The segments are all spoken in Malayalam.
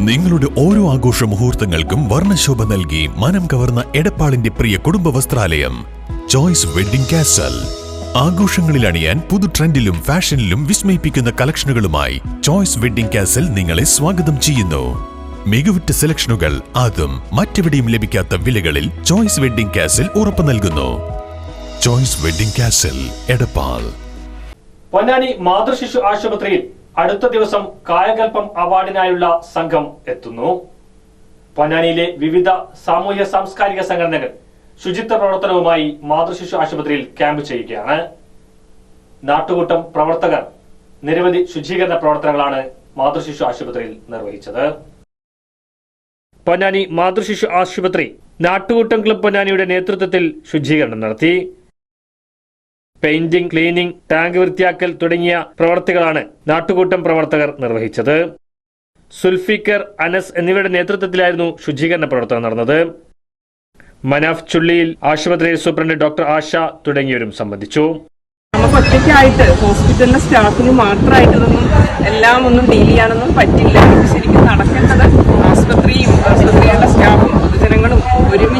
നിങ്ങളുടെ ഓരോ ആഘോഷ മുഹൂർത്തങ്ങൾക്കും വർണശോഭ നൽകി മനം കവർന്ന എടപ്പാളിന്റെ പ്രിയ കുടുംബ വസ്ത്രാലയം. ചോയ്സ് വെഡിംഗ് കാസൽ ആഘോഷങ്ങളിൽ അണിയാൻ പുതു ട്രെൻഡിലും ഫാഷനിലും വിസ്മയിപ്പിക്കുന്ന കളക്ഷനുകളുമായി ചോയ്സ് വെഡിംഗ് കാസൽ നിങ്ങളെ സ്വാഗതം ചെയ്യുന്നു. മികവുറ്റ സെലക്ഷനുകൾ അതും മറ്റെവിടെയും ലഭിക്കാത്ത വിലകളിൽ ചോയ്സ് വെഡിംഗ് കാസൽ ഉറപ്പു നൽകുന്നു. Choice wedding castle Edappal. Ponnani മാതൃശിശു ആശുപത്രിയിൽ അടുത്ത ദിവസം കായകൽപ്പം അവാർഡിനായുള്ള സംഘം എത്തുന്നു. പൊന്നാനിയിലെ വിവിധ സാമൂഹ്യ സാംസ്കാരിക സംഘടനകൾ ശുചിത്വ പ്രവർത്തനവുമായി മാതൃശിശു ആശുപത്രിയിൽ ക്യാമ്പ് ചെയ്യുകയാണ്. നാട്ടുകൂട്ടം പ്രവർത്തകർ നിരവധി ശുചീകരണ പ്രവർത്തനങ്ങളാണ് മാതൃശിശു ആശുപത്രിയിൽ നിർവഹിച്ചത്. പൊന്നാനി മാതൃശിശു ആശുപത്രി നാട്ടുകൂട്ടം ക്ലബ് പൊന്നാനിയുടെ നേതൃത്വത്തിൽ ശുചീകരണം നടത്തി. പെയിന്റിംഗ് ക്ലീനിംഗ് ടാങ്ക് വൃത്തിയാക്കൽ തുടങ്ങിയ പ്രവർത്തികളാണ് നാട്ടുകൂട്ടം പ്രവർത്തകർ നിർവഹിച്ചത്. സുൽഫിക്കർ അനസ് എന്നിവരുടെ നേതൃത്വത്തിലായിരുന്നു ശുചീകരണ പ്രവർത്തനം നടന്നത്. മനാഫ് ചുള്ളിയിൽ ആശുപത്രി സൂപ്രണ്ട് ഡോക്ടർ ആശ തുടങ്ങിയവരും സംബന്ധിച്ചു. നമുക്ക് ഒറ്റയ്ക്കായിട്ട് ഹോസ്പിറ്റലിലെ സ്റ്റാഫിന് മാത്രമായിട്ട് ഇതൊന്നും എല്ലാം ഒന്നും ഡീൽ ചെയ്യാനൊന്നും പറ്റില്ല. ശരിക്കും നടക്കേണ്ടത് ആശുപത്രിയും ആശുപത്രിയുടെ സ്റ്റാഫും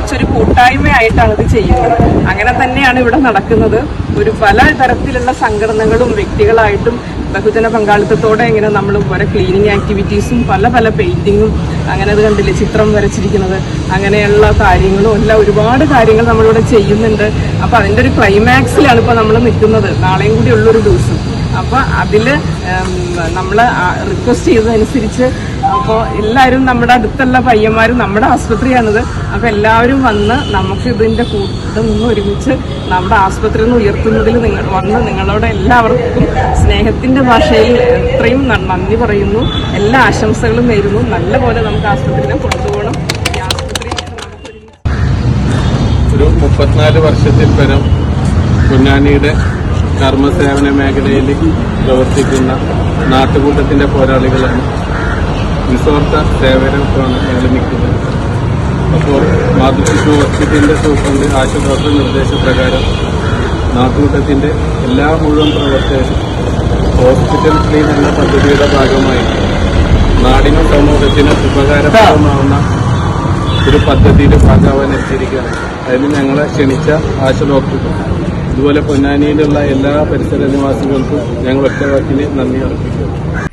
ഒരുമിച്ചൊരു കൂട്ടായ്മയായിട്ടാണ് ഇത് ചെയ്യുന്നത്. അങ്ങനെ തന്നെയാണ് ഇവിടെ നടക്കുന്നത്. ഒരു പല തരത്തിലുള്ള സംഘടനകളും വ്യക്തികളായിട്ടും ബഹുജന പങ്കാളിത്തത്തോടെ ഇങ്ങനെ നമ്മൾ പല ക്ലീനിങ് ആക്ടിവിറ്റീസും പല പല പെയിന്റിങ്ങും അങ്ങനെ അത് കണ്ടില്ലേ? ചിത്രം വരച്ചിരിക്കുന്നത്. അങ്ങനെയുള്ള കാര്യങ്ങളും എല്ലാം ഒരുപാട് കാര്യങ്ങൾ നമ്മളിവിടെ ചെയ്യുന്നുണ്ട്. അപ്പോൾ അതിന്റെ ഒരു ക്ലൈമാക്സിലാണ് ഇപ്പോൾ നമ്മൾ നിൽക്കുന്നത്. നാളെയും കൂടി ഉള്ളൊരു ദിവസം. അപ്പൊ അതിൽ നമ്മൾ റിക്വസ്റ്റ് ചെയ്തതനുസരിച്ച് അപ്പോൾ എല്ലാവരും നമ്മുടെ അടുത്തുള്ള പയ്യന്മാരും നമ്മുടെ ആസ്പത്രിയാണിത്. അപ്പോൾ എല്ലാവരും വന്ന് നമുക്ക് ഇതിന്റെ കൂട്ടത്തിൽ നിന്ന് ഒരുമിച്ച് നമ്മുടെ ആസ്പത്രി നിന്ന് ഉയർത്തുന്നതിൽ നിങ്ങൾ വന്ന് നിങ്ങളോട് എല്ലാവർക്കും സ്നേഹത്തിന്റെ ഭാഷയിൽ എത്രയും നന്ദി പറയുന്നു. എല്ലാ ആശംസകളും നേരുന്നു. നല്ലപോലെ നമുക്ക് ആസ്പത്രിനെ കൊണ്ടുപോകണം. ഒരു മുപ്പത്തിനാല് വർഷത്തിൽ പരം പൊന്നാനിയുടെ കർമ്മസേവന മേഖലയിൽ പ്രവർത്തിക്കുന്ന നാട്ടുകൂട്ടത്തിന്റെ പോരാളികളാണ് നിസ്വാർത്ഥ സേവനം ഞങ്ങൾ നിൽക്കുന്നത് അപ്പോൾ മാതൃശിശു ഹോസ്പിറ്റലിന്റെ സൂപ്രണ്ട് ആശുപത്രി ഡോക്ടർ നിർദ്ദേശപ്രകാരം നാട്ടുകൂട്ടത്തിന്റെ എല്ലാ മുഴുവൻ പ്രവർത്തകരും ഹോസ്പിറ്റൽ ക്ലീൻ എന്ന പദ്ധതിയുടെ ഭാഗമായി നാടിനും സമൂഹത്തിനും ഉപകാരപ്രദമാവുന്ന ഒരു പദ്ധതിയുടെ ഭാഗമാവാൻ എത്തിയിരിക്കുകയാണ്. അതിന് ഞങ്ങളെ ക്ഷണിച്ച ആശ ഡോക്ടർക്കും ഇതുപോലെ പൊന്നാനിയിലുള്ള എല്ലാ പരിസര നിവാസികൾക്കും ഞങ്ങൾ ഒറ്റവാക്കിന് നന്ദി അർപ്പിക്കുന്നു.